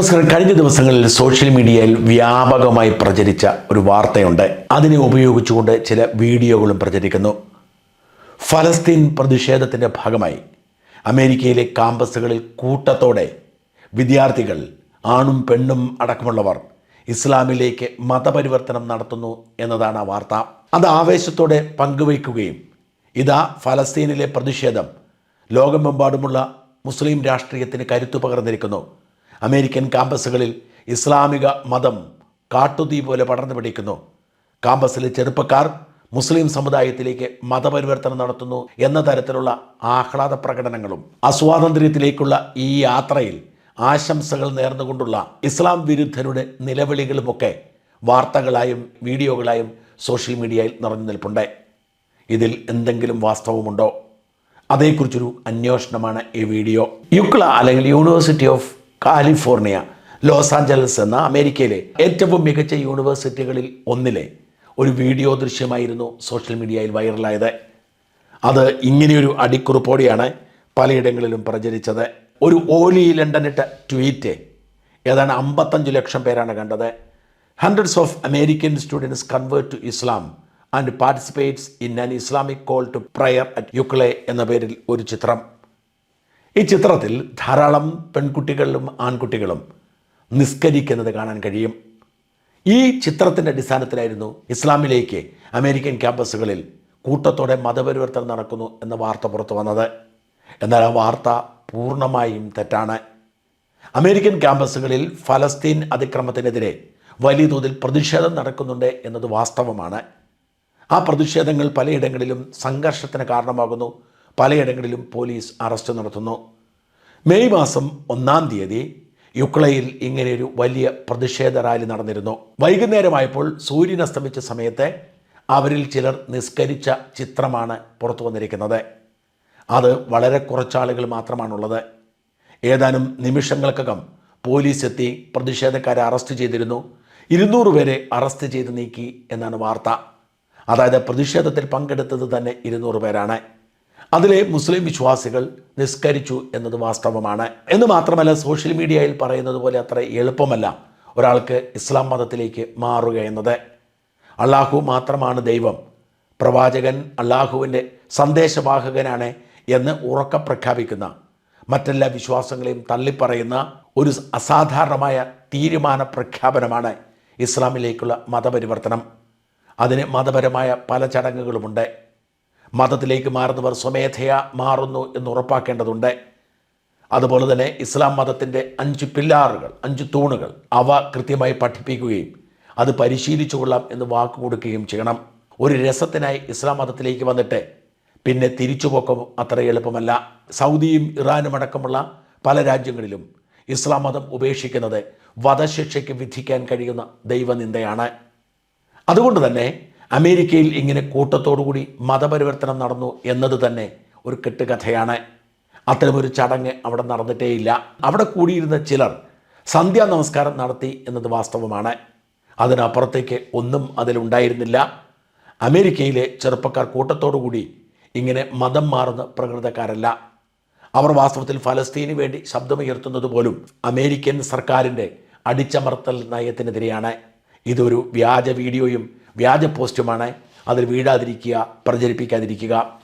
നമസ്കാരം. കഴിഞ്ഞ ദിവസങ്ങളിൽ സോഷ്യൽ മീഡിയയിൽ വ്യാപകമായി പ്രചരിച്ച ഒരു വാർത്തയുണ്ട്. അതിനെ ഉപയോഗിച്ചുകൊണ്ട് ചില വീഡിയോകളും പ്രചരിക്കുന്നു. ഫലസ്തീൻ പ്രതിഷേധത്തിന്റെ ഭാഗമായി അമേരിക്കയിലെ കാമ്പസുകളിൽ കൂട്ടത്തോടെ വിദ്യാർത്ഥികൾ ആണും പെണ്ണും അടക്കമുള്ളവർ ഇസ്ലാമിലേക്ക് മതപരിവർത്തനം നടത്തുന്നു എന്നതാണ് ആ വാർത്ത. അത് ആവേശത്തോടെ പങ്കുവയ്ക്കുകയും ഇതാ ഫലസ്തീനിലെ പ്രതിഷേധം ലോകമെമ്പാടുമുള്ള മുസ്ലിം രാഷ്ട്രീയത്തിന് കരുത്തു പകർന്നിരിക്കുന്നു. അമേരിക്കൻ ക്യാമ്പസുകളിൽ ഇസ്ലാമിക മതം കാട്ടുതീ പോലെ പടർന്നു പിടിക്കുന്നു. ക്യാമ്പസിലെ ചെറുപ്പക്കാർ മുസ്ലിം സമുദായത്തിലേക്ക് മതപരിവർത്തനം നടത്തുന്നു എന്ന തരത്തിലുള്ള ആഹ്ലാദ പ്രകടനങ്ങളും അസ്വാതന്ത്ര്യത്തിലേക്കുള്ള ഈ യാത്രയിൽ ആശംസകൾ നേർന്നുകൊണ്ടുള്ള ഇസ്ലാം വിരുദ്ധരുടെ നിലവിളികളുമൊക്കെ വാർത്തകളായും വീഡിയോകളായും സോഷ്യൽ മീഡിയയിൽ നിറഞ്ഞു നിൽപ്പുണ്ട്. ഇതിൽ എന്തെങ്കിലും വാസ്തവമുണ്ടോ? അതേക്കുറിച്ചൊരു അന്വേഷണമാണ് ഈ വീഡിയോ. യുക്ല അല്ലെങ്കിൽ university of California Los Angeles എന്ന അമേരിക്കയിലെ ഏറ്റവും മികച്ച യൂണിവേഴ്സിറ്റികളിൽ ഒന്നിലെ ഒരു വീഡിയോ ദൃശ്യമായിരുന്നു സോഷ്യൽ മീഡിയയിൽ വൈറലായത്. അത് ഇങ്ങനെയൊരു അടിക്കുറിപ്പോടെയാണ് പലയിടങ്ങളിലും പ്രചരിച്ചത്. ഒരു ഓലി ലണ്ടനിട്ട ട്വീറ്റ് ഏതാണ്ട് അമ്പത്തഞ്ച് ലക്ഷം പേരാണ് കണ്ടത്. Hundreds of American students convert to Islam and participates in an Islamic call to prayer at UCLA എന്ന പേരിൽ ഒരു ചിത്രം. ഈ ചിത്രത്തിൽ ധാരാളം പെൺകുട്ടികളും ആൺകുട്ടികളും നിസ്കരിക്കുന്നത് കാണാൻ കഴിയും. ഈ ചിത്രത്തിന്റെ അടിസ്ഥാനത്തിലായിരുന്നു ഇസ്ലാമിലേക്ക് അമേരിക്കൻ ക്യാമ്പസുകളിൽ കൂട്ടത്തോടെ മതപരിവർത്തനം നടക്കുന്നു എന്ന വാർത്ത പുറത്തു വന്നത്. എന്നാൽ ആ വാർത്ത പൂർണമായും തെറ്റാണ്. അമേരിക്കൻ ക്യാമ്പസുകളിൽ ഫലസ്തീൻ അതിക്രമത്തിനെതിരെ വലിയ തോതിൽ പ്രതിഷേധം നടക്കുന്നുണ്ട് എന്നത് വാസ്തവമാണ്. ആ പ്രതിഷേധങ്ങൾ പലയിടങ്ങളിലും സംഘർഷത്തിന് കാരണമാകുന്നു. പലയിടങ്ങളിലും പോലീസ് അറസ്റ്റ് നടത്തുന്നു. മെയ് മാസം ഒന്നാം തീയതി യുക്ലയിൽ ഇങ്ങനെയൊരു വലിയ പ്രതിഷേധ റാലി നടന്നിരുന്നു. വൈകുന്നേരമായപ്പോൾ സൂര്യൻ അസ്തമിച്ച സമയത്തെ അവരിൽ ചിലർ നിസ്കരിച്ച ചിത്രമാണ് പുറത്തു വന്നിരിക്കുന്നത്. അത് വളരെ കുറച്ചാളുകൾ മാത്രമാണുള്ളത്. ഏതാനും നിമിഷങ്ങൾക്കകം പോലീസ് എത്തി പ്രതിഷേധക്കാരെ അറസ്റ്റ് ചെയ്തിരുന്നു. ഇരുന്നൂറ് പേരെ അറസ്റ്റ് ചെയ്ത് നീക്കി എന്നാണ് വാർത്ത. അതായത് പ്രതിഷേധത്തിൽ പങ്കെടുത്തത് തന്നെ ഇരുന്നൂറ് പേരാണ്. അതിലെ മുസ്ലിം വിശ്വാസികൾ നിസ്കരിച്ചു എന്നത് വാസ്തവമാണ്. എന്ന് മാത്രമല്ല സോഷ്യൽ മീഡിയയിൽ പറയുന്നത് പോലെ അത്ര എളുപ്പമല്ല ഒരാൾക്ക് ഇസ്ലാം മതത്തിലേക്ക് മാറുക എന്നത്. അള്ളാഹു മാത്രമാണ് ദൈവം. പ്രവാചകൻ അള്ളാഹുവിന്റെ സന്ദേശവാഹകനാണ് എന്ന് ഉറക്ക പ്രഖ്യാപിക്കുന്ന മറ്റെല്ലാ വിശ്വാസങ്ങളെയും തള്ളിപ്പറയുന്ന ഒരു അസാധാരണമായ തീരുമാന പ്രഖ്യാപനമാണ് ഇസ്ലാമിലേക്കുള്ള മതപരിവർത്തനം. അതിന് മതപരമായ പല ചടങ്ങുകളുമുണ്ട്. മതത്തിലേക്ക് മാറുന്നവർ സ്വമേധയാ മാറുന്നു എന്ന് ഉറപ്പാക്കേണ്ടതുണ്ട്. അതുപോലെ തന്നെ ഇസ്ലാം മതത്തിന്റെ അഞ്ച് പില്ലാറുകൾ അഞ്ച് തൂണുകൾ അവ കൃത്യമായി പഠിപ്പിക്കുകയും അത് പരിശീലിച്ചു കൊള്ളാം എന്ന് വാക്ക് കൊടുക്കുകയും ചെയ്യണം. ഒരു രസത്തിനായി ഇസ്ലാം മതത്തിലേക്ക് വന്നിട്ട് പിന്നെ തിരിച്ചുപോക്കം അത്ര എളുപ്പമല്ല. സൗദിയും ഇറാനും അടക്കമുള്ള പല രാജ്യങ്ങളിലും ഇസ്ലാം മതം ഉപേക്ഷിക്കുന്നത് വധശിക്ഷയ്ക്ക് വിധിക്കാൻ കഴിയുന്ന ദൈവനിന്ദയാണ്. അതുകൊണ്ട് തന്നെ അമേരിക്കയിൽ ഇങ്ങനെ കൂട്ടത്തോടുകൂടി മതപരിവർത്തനം നടന്നു എന്നത് തന്നെ ഒരു കെട്ടുകഥയാണ്. അത്തരമൊരു ചടങ്ങ് അവിടെ നടന്നിട്ടേയില്ല. അവിടെ കൂടിയിരുന്ന ചിലർ സന്ധ്യാ നമസ്കാരം നടത്തി എന്നത് വാസ്തവമാണ്. അതിനപ്പുറത്തേക്ക് ഒന്നും അതിലുണ്ടായിരുന്നില്ല അമേരിക്കയിലെ ചെറുപ്പക്കാർ കൂട്ടത്തോടുകൂടി ഇങ്ങനെ മതം മാറുന്ന പ്രകൃതക്കാരല്ല. അവർ വാസ്തവത്തിൽ ഫലസ്തീന് വേണ്ടി ശബ്ദമുയർത്തുന്നത് പോലും അമേരിക്കൻ സർക്കാരിന്റെ അടിച്ചമർത്തൽ നയത്തിനെതിരെയാണ്. ഇതൊരു വ്യാജ വീഡിയോയും വ്യാജ പോസ്റ്റുമാണ്. അതിൽ വീഴാതിരിക്കുക പ്രചരിപ്പിക്കാതിരിക്കുക.